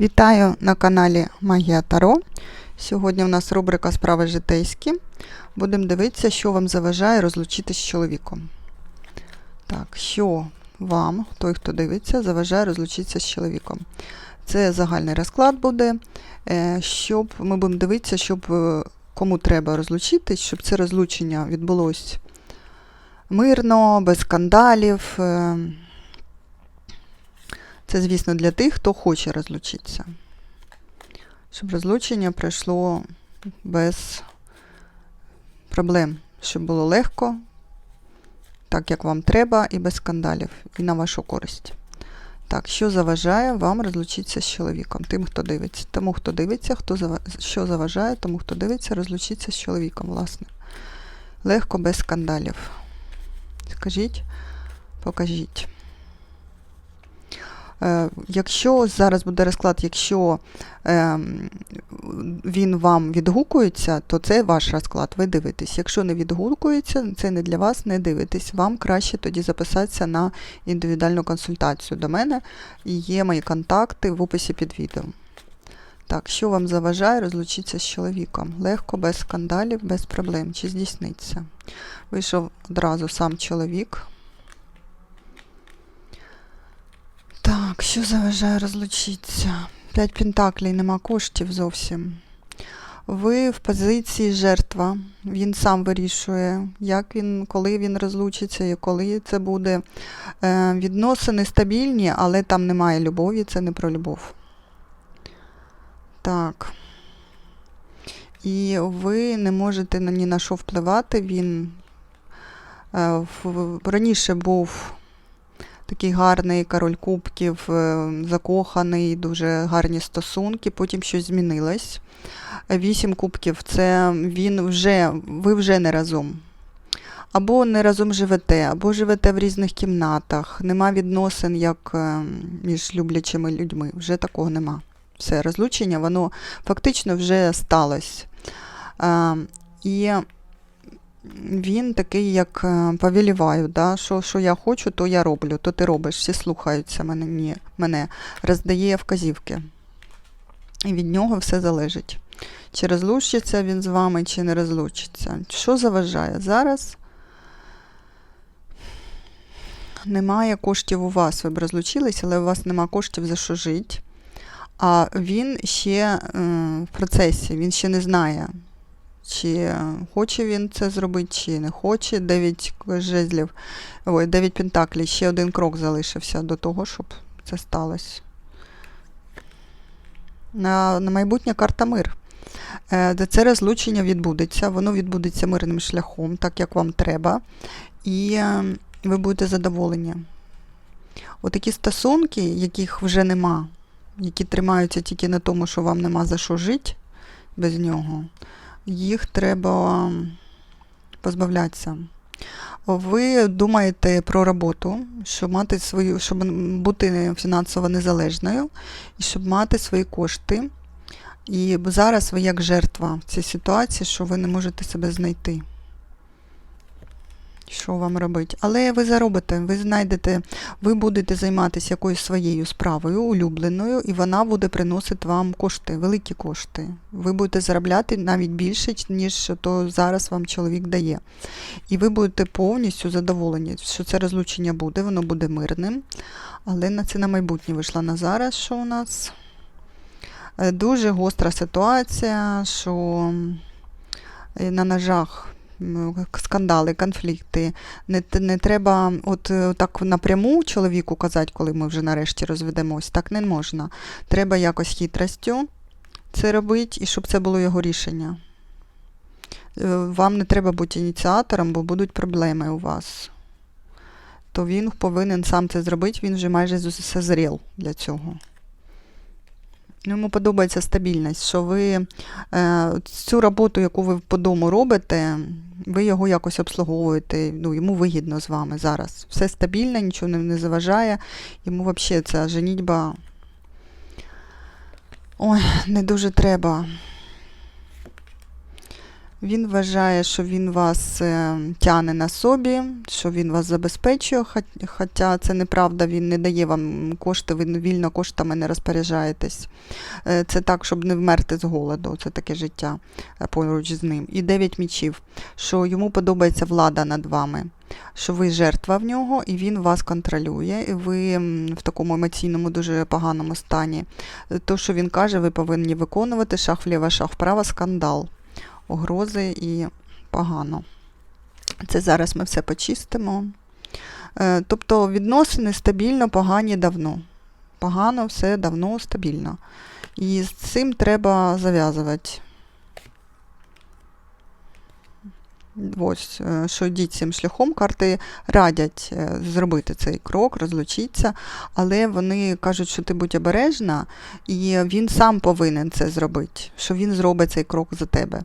Вітаю на каналі Магія Таро. Сьогодні у нас рубрика Справи житейські. Будемо дивитися, що вам заважає розлучитись з чоловіком. Так, що вам, той, хто дивиться, заважає розлучитися з чоловіком. Це загальний розклад буде. е, Щоб ми будемо дивитися, щоб е, кому треба розлучитись, щоб це розлучення відбулось мирно, без скандалів. Це, звісно, для тих, хто хоче розлучитися. Щоб розлучення пройшло без проблем, щоб було легко, так як вам треба, і без скандалів, і на вашу користь. Так, що заважає вам розлучитися з чоловіком? Тим, хто дивиться. Тому, хто дивиться, хто зава- що заважає, тому хто дивиться, розлучитися з чоловіком, власне. Легко, без скандалів. Скажіть, покажіть. Е, Якщо зараз буде розклад, якщо е, він вам відгукується, то це ваш розклад, ви дивитесь. Якщо не відгукується, це не для вас, не дивитесь. Вам краще тоді записатися на індивідуальну консультацію до мене. Є мої контакти в описі під відео. Так, що вам заважає розлучитися з чоловіком? Легко, без скандалів, без проблем. Чи здійсниться? Вийшов одразу сам чоловік. Так, що заважає розлучитися? П'ять пентаклей, нема коштів зовсім. Ви в позиції жертва. Він сам вирішує, як він, коли він розлучиться і коли це буде. Е, відносини стабільні, але там немає любові, це не про любов. Так. І ви не можете ні на що впливати. Він е, раніше був такий гарний король кубків, е, закоханий, дуже гарні стосунки, потім щось змінилось. Вісім кубків це він вже, ви вже не разом. Або не разом живете, або живете в різних кімнатах, нема відносин як е, між люблячими людьми. Вже такого нема. Все, розлучення, воно фактично вже сталося. Е, І він такий, як е, повеліваю, да? що, що я хочу, то я роблю, то ти робиш. Всі слухаються мене, ні, мене роздає вказівки. І від нього все залежить. Чи розлучиться він з вами, чи не розлучиться. Що заважає? Зараз немає коштів у вас. Ви б розлучились, але у вас немає коштів за що жити. А він ще е, в процесі, він ще не знає, чи хоче він це зробити, чи не хоче. Дев'ять жезлів, ой, дев'ять пентаклів, ще один крок залишився до того, щоб це сталося. На, на майбутнє карта мир. Е, де Це розлучення відбудеться, воно відбудеться мирним шляхом, так як вам треба, і е, ви будете задоволені. Отакі стосунки, яких вже нема, які тримаються тільки на тому, що вам нема за що жити без нього, їх треба позбавлятися. Ви думаєте про роботу, щоб мати свою, щоб бути фінансово незалежною і щоб мати свої кошти. І зараз ви як жертва в цій ситуації, що ви не можете себе знайти. Що вам робити? Але ви заробите, ви знайдете, ви будете займатися якоюсь своєю справою, улюбленою, і вона буде приносити вам кошти, великі кошти. Ви будете заробляти навіть більше, ніж то зараз вам чоловік дає. І ви будете повністю задоволені, що це розлучення буде, воно буде мирним. Але на це на майбутнє вийшла на зараз, що у нас Е, дуже гостра ситуація, що е, на ножах скандали, конфлікти. Не, не треба от е, так напряму чоловіку казати, коли ми вже нарешті розведемось. Так не можна. Треба якось хитростю це робити, і щоб це було його рішення. Е, Вам не треба бути ініціатором, бо будуть проблеми у вас. То він повинен сам це зробити, він вже майже созрів для цього. Ну, Йому подобається стабільність, що ви е, цю роботу, яку ви по дому робите, ви його якось обслуговуєте, ну, йому вигідно з вами зараз. Все стабільно, нічого не, заважає. Йому взагалі ця женітьба ой, не дуже треба. Він вважає, що він вас е, тяне на собі, що він вас забезпечує, хоча це неправда, він не дає вам кошти, ви вільно коштами не розпоряджаєтесь. Е, Це так, щоб не вмерти з голоду, це таке життя е, поруч з ним. І дев'ять мічів, що йому подобається влада над вами, що ви жертва в нього, і він вас контролює, і ви в такому емоційному, дуже поганому стані. То, що він каже, ви повинні виконувати шаг вліво, шаг вправо, скандал огрози і погано. Це зараз ми все почистимо. Е, Тобто відносини стабільно, погані давно. Погано, все давно, стабільно. І з цим треба зав'язувати. Ось, е, що йдіть цим шляхом, карти радять е, зробити цей крок, розлучитися, але вони кажуть, що ти будь обережна, і він сам повинен це зробити, що він зробить цей крок за тебе.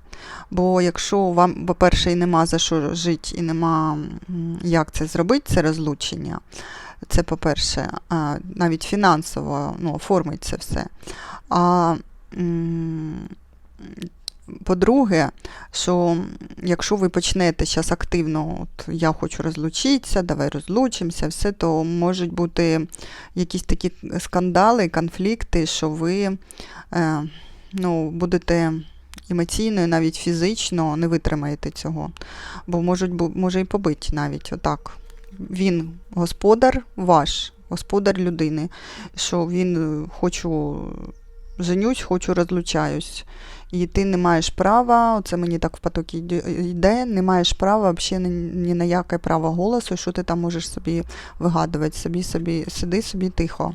Бо якщо вам, по-перше, і нема за що жити, і нема як це зробити, це розлучення. Це по-перше, навіть фінансово ну, оформить це все. А по-друге, що якщо ви почнете зараз активно, от я хочу розлучитися, давай розлучимося, все, то можуть бути якісь такі скандали, конфлікти, що ви е, ну, будете емоційно і навіть фізично не витримаєте цього. Бо можуть, може і побити навіть отак. Він господар ваш, господар людини, що він е, хочу женюсь, хочу розлучаюсь. І ти не маєш права, це мені так в потокі йде- не маєш права взагалі ні, на яке право голосу, що ти там можеш собі вигадувати, собі, собі, сиди собі тихо.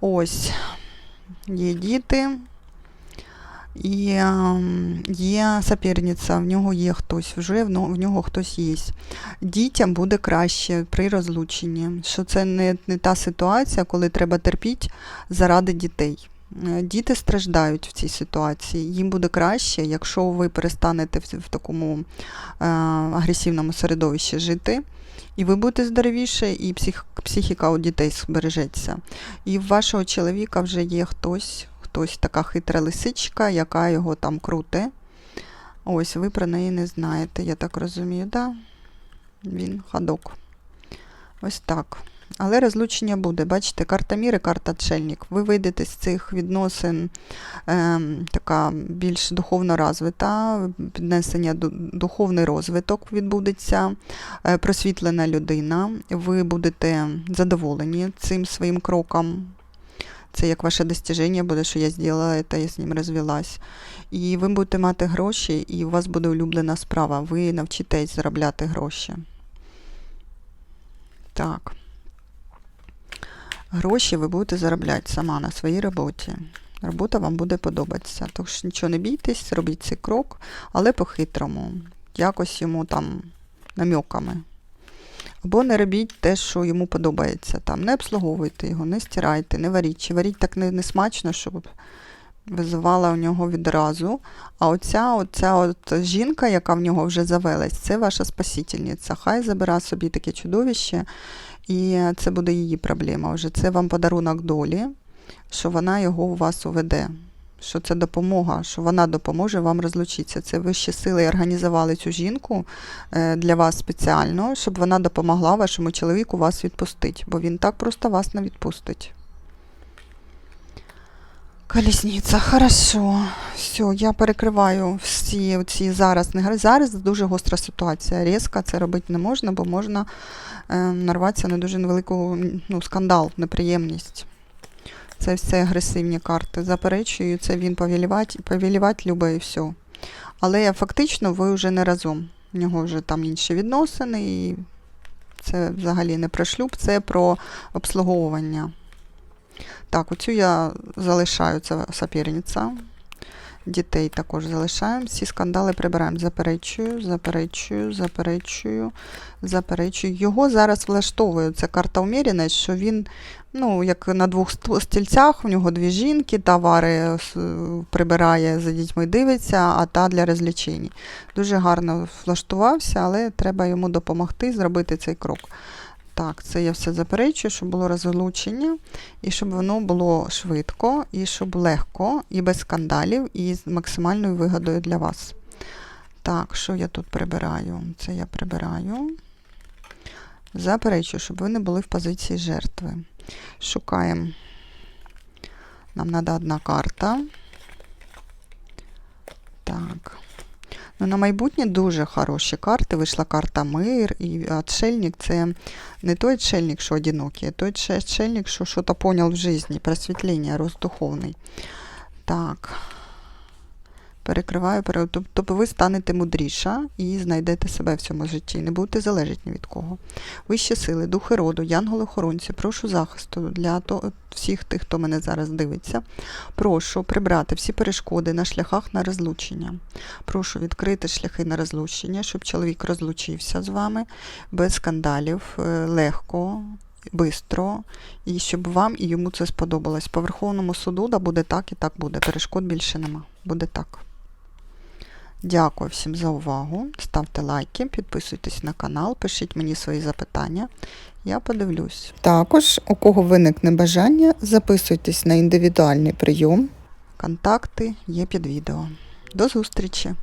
Ось, є діти. І ем, є соперниця, в нього є хтось, вже в нього хтось є. Дітям буде краще при розлученні, що це не, не та ситуація, коли треба терпіти заради дітей. Е, Діти страждають в цій ситуації. Їм буде краще, якщо ви перестанете в, такому е, агресивному середовищі жити, і ви будете здоровіше, і псих, психіка у дітей збережеться. І в вашого чоловіка вже є хтось, хтось така хитра лисичка, яка його там круте. Ось, ви про неї не знаєте, я так розумію, да? Він ходок. Ось так. Але розлучення буде. Бачите, карта міри, карта отшельник. Ви вийдете з цих відносин ем, така більш духовно розвита, піднесення духовний розвиток відбудеться, е, просвітлена людина. Ви будете задоволені цим своїм кроком. Це як ваше достіження буде, що я зробила це, я з ним розвелась. І ви будете мати гроші, і у вас буде улюблена справа. Ви навчитесь заробляти гроші. Так. Гроші ви будете заробляти сама на своїй роботі. Робота вам буде подобатися. Тож нічого не бійтесь, робіть цей крок, але по-хитрому. Якось йому там намьоками. Або не робіть те, що йому подобається. Там не обслуговуйте його, не стирайте, не варіть. Чи варіть так не, не смачно, щоб визивала у нього відразу. А оця, оця от жінка, яка в нього вже завелась, це ваша спасительниця. Хай забира собі таке чудовище, і це буде її проблема вже. Це вам подарунок долі, що вона його у вас уведе. Що це допомога, що вона допоможе вам розлучитися. Це вищі сили організували цю жінку е, для вас спеціально, щоб вона допомогла вашому чоловіку вас відпустити, бо він так просто вас не відпустить. Колісниця, хорошо. Все, я перекриваю всі ці зараз. Не зараз дуже гостра ситуація. Різко це робити не можна, бо можна е, нарватися на дуже невелику ну, скандал, неприємність. Це все агресивні карти. Заперечую, це він повілівати, повілівати любить і все. Але фактично ви вже не разом. У нього вже там інші відносини, і це взагалі не про шлюб, це про обслуговування. Так, оцю я залишаю, це соперниця. Дітей також залишаємо. Всі скандали прибираємо. Заперечую, заперечую, заперечую, заперечую. Його зараз влаштовує ця карта уміряність, що він, ну, як на двох стільцях, у нього дві жінки, товари е, прибирає, за дітьми дивиться, а та для розлічень. Дуже гарно влаштувався, але треба йому допомогти зробити цей крок. Так, це я все заперечую, щоб було розлучення, і щоб воно було швидко, і щоб легко, і без скандалів, і з максимальною вигодою для вас. Так, що я тут прибираю? Це я прибираю. Заперечую, щоб ви не були в позиції жертви. Шукаємо. Нам треба одна карта. Так. Ну, на майбутнє дуже хороші карти. Вийшла карта Мир, і отшельник це не той отшельник, що одинокий, а той отшельник, що щось понял в житті, просвітлення, рост духовний. Так. Перекриваю, пере... тобто ви станете мудріша і знайдете себе в цьому житті. Не будете залежати ні від кого. Вищі сили, духи роду, янголи-охоронці, прошу захисту для то... всіх тих, хто мене зараз дивиться. Прошу прибрати всі перешкоди на шляхах на розлучення. Прошу відкрити шляхи на розлучення, щоб чоловік розлучився з вами без скандалів, е, легко, бистро, і щоб вам і йому це сподобалось. По Верховному суду да буде так і так буде. Перешкод більше нема. Буде так. Дякую всім за увагу. Ставте лайки, підписуйтесь на канал, пишіть мені свої запитання. Я подивлюсь. Також, у кого виникне бажання, записуйтесь на індивідуальний прийом. Контакти є під відео. До зустрічі!